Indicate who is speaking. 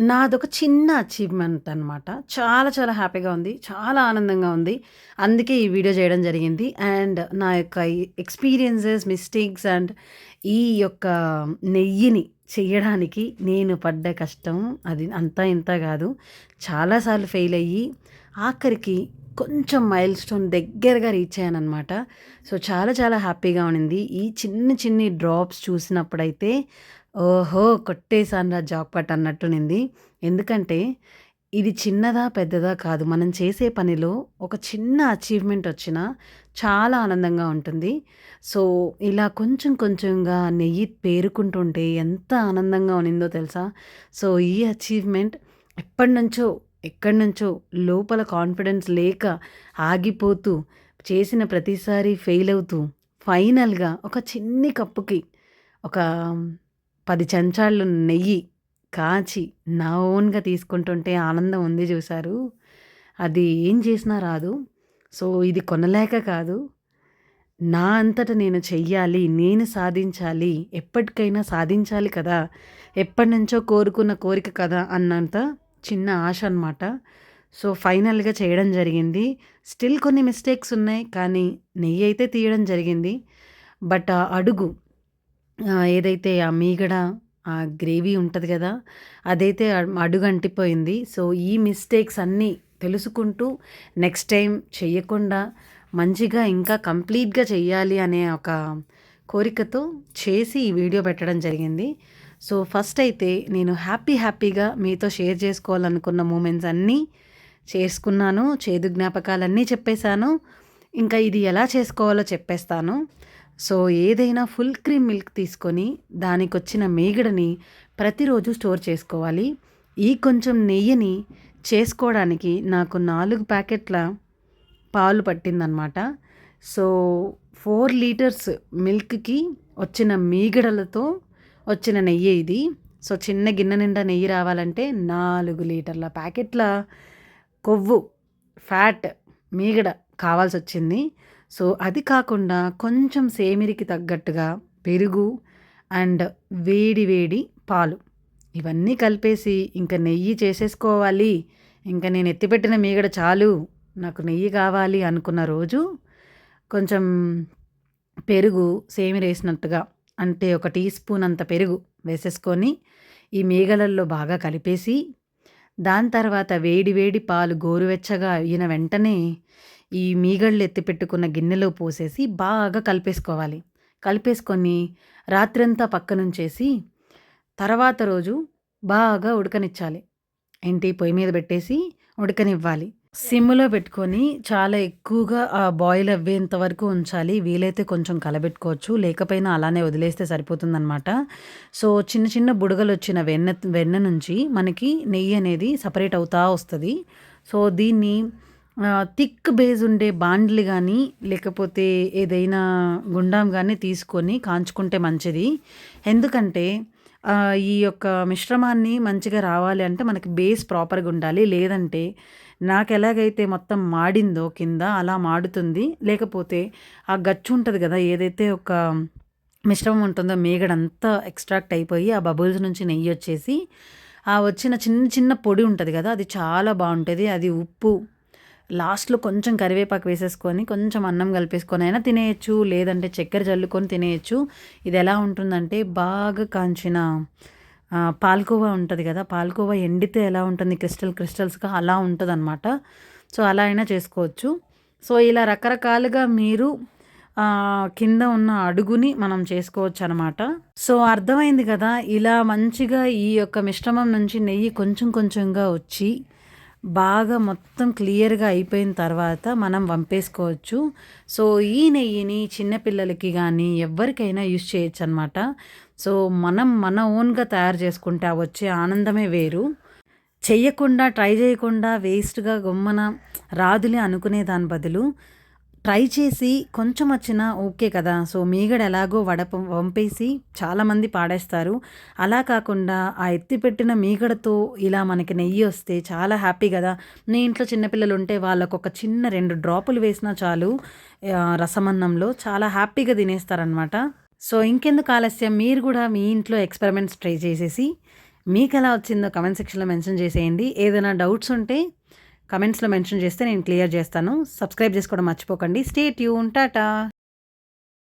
Speaker 1: నాదొక చిన్న అచీవ్‌మెంట్ అనమాట. చాలా చాలా హ్యాపీగా ఉంది. చాలా ఆనందంగా ఉంది. అందుకే ఈ వీడియో చేయడం జరిగింది. అండ్ నా యొక్క ఎక్స్‌పీరియన్సెస్, మిస్టేక్స్ అండ్ ఈ యొక్క నెయ్యిని చేయడానికి నేను పడ్డ కష్టం అది అంతా ఇంత కాదు చాలాసార్లు ఫెయిల్ అయ్యి ఆఖరికి కొంచెం మైల్‌స్టోన్ దగ్గరగా రీచ్ అయ్యానమాట సో, చాలా చాలా హ్యాపీగా ఉండింది. ఈ చిన్ని చిన్ని డ్రాప్స్ చూసినప్పుడైతే ఓహో! కొట్టేసానురా జాక్‌పాట్ అన్నట్టునింది. ఎందుకంటే ఇది చిన్నదా, పెద్దదా కాదు. మనం చేసే పనిలో ఒక చిన్న అచీవ్‌మెంట్ వచ్చినా చాలా ఆనందంగా ఉంటుంది. సో, ఇలా కొంచెం కొంచెంగా నెయ్యి పేరుకుంటుంటే ఎంత ఆనందంగా ఉన్నిందో తెలుసా? సో, ఈ అచీవ్‌మెంట్ ఎప్పటినుంచో, ఎక్కడినుంచో లోపల కాన్ఫిడెన్స్ లేక ఆగిపోతూ, చేసిన ప్రతిసారి ఫెయిల్ అవుతూ, ఫైనల్‌గా ఒక చిన్ని కప్పుకి ఒక పది చెంచాళ్ళు నెయ్యి కాచి నా ఓన్‌గా తీసుకుంటుంటే ఆనందం ఉంది చూశారు అది ఏం చేసినా రాదు. సో, ఇది కొనలేక కాదు. నా అంతట నేను చెయ్యాలి. నేను సాధించాలి. ఎప్పటికైనా సాధించాలి కదా! ఎప్పటినుంచో కోరుకున్న కోరిక కదా! అన్నంత చిన్న ఆశ అనమాట. సో, ఫైనల్‌గా చేయడం జరిగింది. స్టిల్ కొన్ని మిస్టేక్స్ ఉన్నాయి. కానీ నెయ్యి అయితే తీయడం జరిగింది. బట్ ఆ అడుగు ఏదైతే ఆ మీగడ, ఆ గ్రేవీ ఉంటుంది కదా అదైతే అడుగు అంటిపోయింది. సో, ఈ మిస్టేక్స్ అన్నీ తెలుసుకుంటూ నెక్స్ట్ టైం చెయ్యకుండా మంచిగా ఇంకా కంప్లీట్‌గా చెయ్యాలి అనే ఒక కోరికతో చేసి ఈ వీడియో పెట్టడం జరిగింది. సో, ఫస్ట్ అయితే నేను హ్యాపీ హ్యాపీగా మీతో షేర్ చేసుకోవాలనుకున్న మూమెంట్స్ అన్నీ చేసుకున్నాను. చేదు జ్ఞాపకాలన్నీ చెప్పేసాను. ఇంకా ఇది ఎలా చేసుకోవాలో చెప్పేస్తాను. సో, ఏదైనా ఫుల్ క్రీమ్ మిల్క్ తీసుకొని దానికొచ్చిన మీగడని ప్రతిరోజు స్టోర్ చేసుకోవాలి. ఈ కొంచెం నెయ్యిని చేసుకోవడానికి నాకు నాలుగు ప్యాకెట్ల పాలు పట్టిందనమాట. సో, ఫోర్ లీటర్స్ మిల్క్‌కి వచ్చిన మీగడలతో వచ్చిన నెయ్యి ఇది. సో, చిన్న గిన్నె నిండా నెయ్యి రావాలంటే నాలుగు లీటర్ల ప్యాకెట్ల కొవ్వు, ఫ్యాట్, మీగడ కావాల్సి వచ్చింది సో, అది కాకుండా కొంచెం సేమిరికి తగ్గట్టుగా పెరుగు అండ్ వేడి వేడి పాలు. ఇవన్నీ కలిపేసి ఇంకా నెయ్యి చేసేసుకోవాలి. ఇంకా నేను ఎత్తిపెట్టిన మీగడ చాలు. నాకు నెయ్యి కావాలి అనుకున్న రోజు కొంచెం పెరుగు సేమిరేసినట్టుగా అంటే ఒక టీ స్పూన్ అంత పెరుగు వేసేసుకొని ఈ మేగలల్లో బాగా కలిపేసి దాని తర్వాత వేడి వేడి పాలు గోరువెచ్చగా అయిన వెంటనే ఈ మీగళ్ళు ఎత్తిపెట్టుకున్న గిన్నెలో పోసేసి బాగా కలిపేసుకోవాలి. కలిపేసుకొని రాత్రంతా పక్కనుంచేసి తర్వాత రోజు బాగా ఉడకనిచ్చాలి. ఏంటి పొయ్యి మీద పెట్టేసి ఉడకనివ్వాలి. సిమ్‌లో పెట్టుకొని చాలా ఎక్కువగా ఆ బాయిల్ అవ్వేంత వరకు ఉంచాలి. వీలైతే కొంచెం కలబెట్టుకోవచ్చు. లేకపోయినా అలానే వదిలేస్తే సరిపోతుందనమాట. సో, చిన్న చిన్న బుడగలు వచ్చిన వెన్న వెన్న నుంచి మనకి నెయ్యి అనేది సపరేట్ అవుతా వస్తుంది సో, దీన్ని థిక్ బేస్ ఉండే బాండ్లు కానీ లేకపోతే ఏదైనా గుండాం కానీ తీసుకొని కాంచుకుంటే మంచిది. ఎందుకంటే ఈ యొక్క మిశ్రమాన్ని మంచిగా రావాలి అంటే మనకి బేస్ ప్రాపర్‌గా ఉండాలి. లేదంటే నాకు ఎలాగైతే మొత్తం మాడిందో కింద అలా మాడుతుంది. లేకపోతే ఆ గచ్చు ఉంటుంది కదా ఏదైతే ఒక మిశ్రమం ఉంటుందో మేగడంతా ఎక్స్ట్రాక్ట్ అయిపోయి ఆ బబుల్స్ నుంచి నెయ్యి వచ్చేసి ఆ వచ్చిన చిన్న చిన్న పొడి ఉంటుంది కదా అది చాలా బాగుంటుంది అది ఉప్పు లాస్ట్‌లో కొంచెం కరివేపాకు వేసేసుకొని కొంచెం అన్నం కలిపేసుకొని అయినా తినేయచ్చు లేదంటే చక్కెర జల్లుకొని ఇది ఎలా ఉంటుందంటే బాగా కాంచిన పాల్కోవా పాలకోవా కదా పాల్కోవా పాలకోవా ఎండితే ఎలా ఉంటుంది క్రిస్టల్ క్రిస్టల్స్‌గా అలా ఉంటుంది అనమాట సో, అలా అయినా చేసుకోవచ్చు. సో, ఇలా రకరకాలుగా మీరు కింద ఉన్న అడుగుని మనం చేసుకోవచ్చు అనమాట సో, అర్థమైంది కదా ఇలా మంచిగా ఈ యొక్క మిశ్రమం నుంచి నెయ్యి కొంచెం కొంచెంగా వచ్చి బాగా మొత్తం క్లియర్‌గా అయిపోయిన తర్వాత మనం వంపేసుకోవచ్చు. సో, ఈ నెయ్యిని చిన్నపిల్లలకి కానీ ఎవరికైనా యూజ్ చేయొచ్చు అనమాట సో, మనం మన ఓన్‌గా తయారు చేసుకుంటే వచ్చే ఆనందమే వేరు. చెయ్యకుండా, ట్రై చేయకుండా వేస్ట్‌గా గమ్మున రాదులే అనుకునే దాని బదులు ట్రై చేసి కొంచెం వచ్చినా ఓకే కదా! సో, మీగడ ఎలాగో వడప వంపేసి చాలామంది పాడేస్తారు. అలా కాకుండా ఆ ఎత్తిపెట్టిన మీగడతో ఇలా మనకి నెయ్యి వస్తే చాలా హ్యాపీ కదా మీ ఇంట్లో చిన్నపిల్లలు ఉంటే వాళ్ళకు ఒక చిన్న రెండు డ్రాపులు వేసినా చాలు రసమన్నంలో చాలా హ్యాపీగా తినేస్తారనమాట. సో, ఇంకెందుకు ఆలస్యం మీరు కూడా మీ ఇంట్లో ఎక్స్‌పెరిమెంట్స్ ట్రై చేసేసి మీకు ఎలా వచ్చిందో కమెంట్ సెక్షన్‌లో మెన్షన్ చేసేయండి. ఏదైనా డౌట్స్ ఉంటే కమెంట్స్‌లో మెన్షన్ చేస్తే నేను క్లియర్ చేస్తాను. సబ్స్క్రైబ్ చేసుకోవడం మర్చిపోకండి. Stay tune. టాటా.